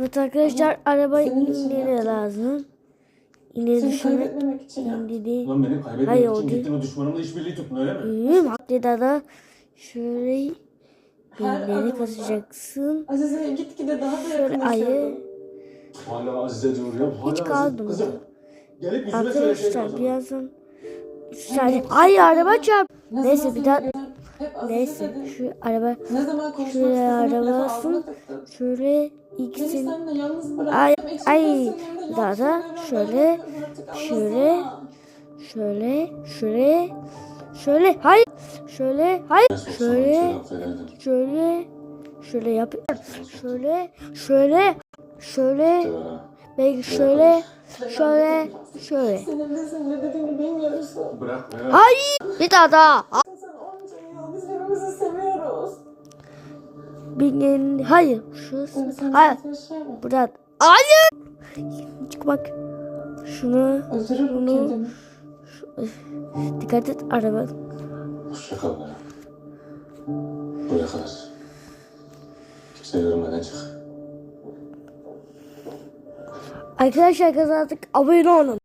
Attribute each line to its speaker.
Speaker 1: Evet arkadaşlar araba
Speaker 2: yaptım.
Speaker 1: lazım. İleri
Speaker 2: Seni
Speaker 1: düşürmek
Speaker 2: kaybetmemek için.
Speaker 3: Lan beni kaybetmemek
Speaker 1: Hayır, o
Speaker 3: için
Speaker 1: değil.
Speaker 3: gittin o düşmanımla işbirliği tuttun öyle mi?
Speaker 1: Hmm, Hatta da şöyle
Speaker 2: Her
Speaker 1: birileri
Speaker 2: adımda
Speaker 1: kasacaksın.
Speaker 2: Azize'ye gitgide daha da
Speaker 1: Şöyle ayı.
Speaker 3: Hala Azize diyor ya. Hala
Speaker 1: Hiç
Speaker 3: Azize.
Speaker 1: kaldım.
Speaker 3: Kızım. Gelip yüzüme söyleseydin o
Speaker 1: Arkadaşlar
Speaker 3: zaman.
Speaker 1: birazdan Sadece ay araba çarp.
Speaker 2: Ne
Speaker 1: Neyse, bir daha- Neyse şu araba
Speaker 2: Ne zaman konuşmak
Speaker 1: şuraya araba alsın. şöyle ikisini. Ay, ay, daha da şöyle, şöyle, şöyle şöyle şöyle hayır şöyle hayır şöyle şöyle şöyle yap şöyle şöyle şöyle belki şöyle şöyle şöyle
Speaker 2: Senin bizim ne dediğini bilmiyorsun.
Speaker 3: Bırak bırak.
Speaker 1: hayır bir daha daha
Speaker 2: birbirimizi seviyoruz.
Speaker 1: bir hayır şu
Speaker 2: sen
Speaker 1: hayır buradan hayır çık bak şunu
Speaker 2: Öldürürüm
Speaker 1: Bunu-
Speaker 2: kendimi.
Speaker 1: dikkat et araba
Speaker 3: Hoşça kal bana. Buraya kadar. Kimse görmeden çık.
Speaker 1: arkadaşlar kazandık abone olun